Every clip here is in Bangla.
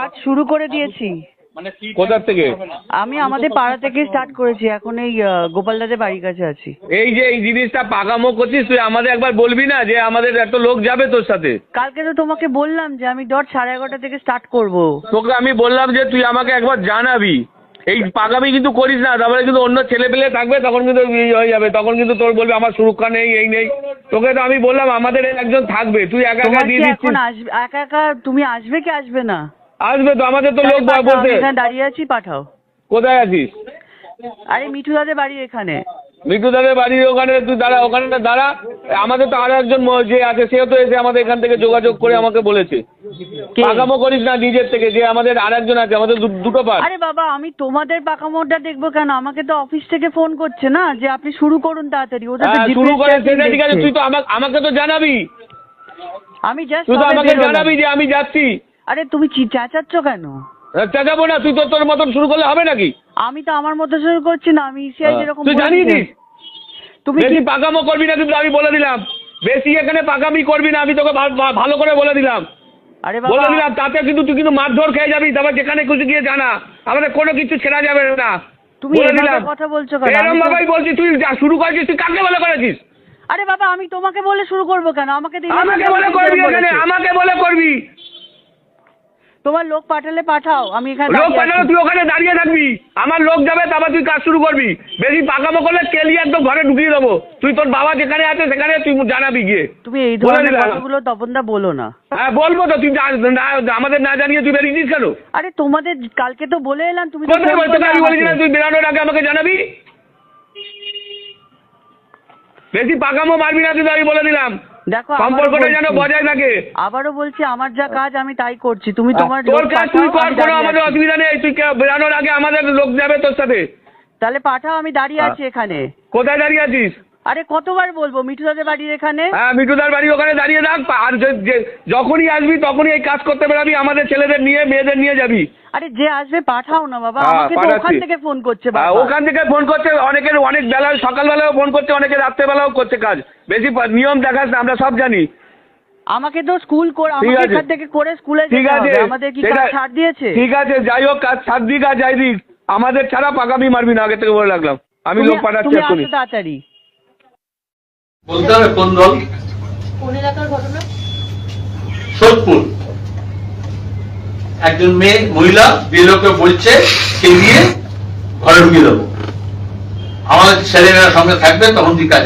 কাজ শুরু করে দিয়েছি। কোথার থেকে? আমি আমাদের পাড়া থেকে স্টার্ট করেছি এখন এই আহ, গোপালদাদের বাড়ির কাছে আছি। এই যে এই জিনিসটা পাকামো করছিস তুই আমাদের একবার বলবি না যে আমাদের এত লোক যাবে তোর সাথে? কালকে তো তোমাকে বললাম যে আমি ডট সাড়ে এগারোটা থেকে স্টার্ট করব। তোকে আমি বললাম যে তুই আমাকে একবার জানাবি। এই পাকামি কিন্তু করিস না তারপরে কিন্তু অন্য ছেলে পেলে থাকবে তখন কিন্তু হয়ে যাবে তখন কিন্তু তোর বলবে আমার সুরক্ষা নেই এই নেই। তোকে তো আমি বললাম আমাদের একজন থাকবে তুই একা একা দিয়ে দিচ্ছিস। এখন আসবে একা একা তুমি আসবে কি আসবে না? আসবে তো আমাদের তো লোক বলছে দাঁড়িয়ে আছি পাঠাও। কোথায় আছিস? আরে মিঠু দাদের বাড়ি এখানে। মিঠু দাদের বাড়ির ওখানে তুই দাঁড়া ওখানে দাঁড়া। আমাদের তো আরও একজন যে আছে সেও তো এসে আমাদের এখান থেকে যোগাযোগ করে আমাকে বলেছে? পাকামো করিস না নিজের থেকে যে আমাদের আর একজন আছে আমাদের দুটো পার আরে বাবা আমি তোমাদের পাকামোড়টা দেখব কেন? আমাকে তো অফিস থেকে ফোন করছে না যে আপনি শুরু করুন তাড়াতাড়ি। তো হ্যাঁ, শুরু করে সেটা ঠিক আছে তুই তো আমাকে আমাকে তো জানাবি। আমি জাস্ট তুই তো আমাকে জানাবি যে আমি যাচ্ছি। আরে তুমি চি- চেঁচাচ্ছ কেন? চেঁচাবো না তুই তো তোর মতন শুরু করলে হবে নাকি? আমি তো আমার মতো শুরু করছি না আমি ইসিআই যেরকম। তুই। জানিয়ে দিস তুমি কি পাকামো করবি না কিন্তু আমি বলে দিলাম। বেশি এখানে পাকামি করবি না আমি তোকে ভা- ভা- ভালো করে বলে দিলাম। আরে বলে বাবা দিলাম তাতে কিন্তু তুই কিন্তু মারধর খেয়ে যাবি তারপর যেখানে খুশি গিয়ে জানা। আমাদের কোনো কিছু ছেড়া যাবে না। তুমি বলে এভাবে দিলাম। কথা বলছো কেন? এরকম আমি তো- ভাবেই বলছি তুই যা শুরু করেছিস তুই কাকে বলে করেছিস? আরে বাবা আমি তোমাকে বলে শুরু করব কেন? আমাকে আমাকে বলে করবি এখানে আমাকে বলে করবি। তোমার লোক পাঠালে পাঠাও আমি এখানে লোক আছি। তুই ওখানে দাঁড়িয়ে থাকবি। আমার লোক যাবে তারপর তুই কাজ শুরু করবি। বেশি পাকামো করলে কেলিয়ে একদম ঘরে ঢুকিয়ে দেবো। তুই তোর বাবা যেখানে আছে সেখানে তুই জানাবি গিয়ে। তুমি এই ধরনের। কথাগুলো তপনদা বলো না। হ্যাঁ বলব তো তুই আমাদের না জানিয়ে তুই বেরিয়েছিস কেন? আরে তোমাদের কালকে তো বলে এলাম তুমি। তুই বেরানোর আগে আমাকে জানাবি। বেশি পাকামো মারবি না তুই আমি বলে দিলাম। দেখো সম্পর্কটা যেন বজায় থাকে। আবারও বলছি আমার যা কাজ আমি তাই করছি। তুমি তোমার তোর কাজ তুই কর কোনো আমাদের। অসুবিধা নেই তুই বেরানোর আগে আমাদের লোক যাবে তোর সাথে। তাহলে পাঠাও আমি দাঁড়িয়ে। আছি এখানে। কোথায় দাঁড়িয়ে আছিস? আরে কতবার বলব? মিঠু দাদের বাড়ির এখানে? হ্যাঁ মিঠুদার বাড়ি ওখানে দাঁড়িয়ে থাক। আর যে- যে- যখনই আসবি তখনই এই কাজ করতে বেরাবি আমাদের ছেলেদের নিয়ে মেয়েদের নিয়ে যাবি। আরে যে আসবে পাঠাও না বাবা। হ্যাঁ, আমাকে তো পাঠাচ্ছি। ওখান থেকে ফোন করছে আহ, বাবা। ওখান থেকে ফোন করছে অনেকের অনেক বেলা সকালবেলাও ফোন করছে অনেকে রাত্রেবেলাও করছে কাজ। বেশি পা- নিয়ম দেখাস না আমরা সব জানি। আমাকে তো স্কুল করে ঠিক আমাকে আছে। এখান থেকে করে স্কুলে ঠিক যেতে আছে। হবে। আমাদের কি কাজ সেটা- ছাড় দিয়েছে? ঠিক আছে যাই হোক কাজ সাত দিক আর যাই দিক। আমাদের ছাড়া পাকামি মারবি না আগে থেকে বলে রাখলাম। আমি লোক তুমি- পাঠাচ্ছি তুমি এখনই আসো তাড়াতাড়ি। বলতে হবে কোন দল? কোন এলাকার ঘটনা? সোদপুর। একজন মেয়ে মহিলা বলছে কে নিয়ে ঘরে ঢুকিয়ে দেবো। আমাদের ছেলেমেয়েরা সঙ্গে থাকবে তখন তুই কাজ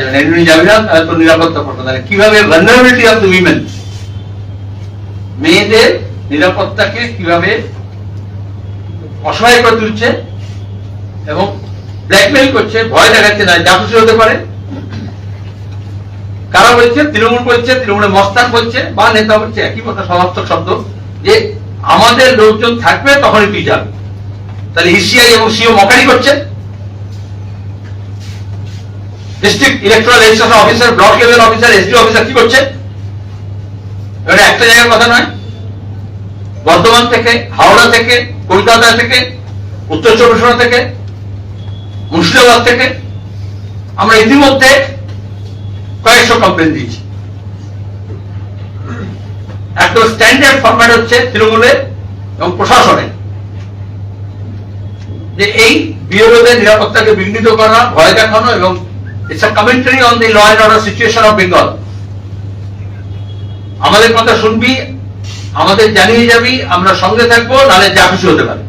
যাবে না। তাহলে তোর নিরাপত্তা করবে তাহলে কীভাবে ভালনারেবিলিটি অফ দ্য উইমেন মেয়েদের নিরাপত্তাকে কীভাবে অসহায় করে তুলছে এবং ব্ল্যাকমেইল করছে ভয় দেখাচ্ছে না যা খুশি হতে পারে কারা বলছে? তৃণমূল বলছে, তৃণমূলের মস্তান বলছে, বা নেতা বলছে, একই কথা সমার্থক শব্দ, যে আমাদের লোকজন থাকবে তখনই তুই যাবি। তাহলে ইসিআই এবং সিও মকারি করছে। District electoral registration officer block level officer SD officer কি করছে? এটা একটা জায়গার কথা নয়। বর্ধমান থেকে, হাওড়া থেকে, কলকাতা থেকে, উত্তর চব্বিশ থেকে, মুর্শিদাবাদ থেকে, আমরা ইতিমধ্যে কয়েকশো কমপ্লেন দিয়েছি। একদম স্ট্যান্ডার্ড ফরম্যাট হচ্ছে তৃণমূলের এবং প্রশাসনের। যে এই বিরোধের নিরাপত্তাকে বিঘ্নিত করা, ভয় দেখানো এবং it's commentary on the law and order situation of Bengal আমাদের কথা শুনবি, আমাদের জানিয়ে যাবি, আমরা সঙ্গে থাকব, নাহলে যা খুশি হতে পারে।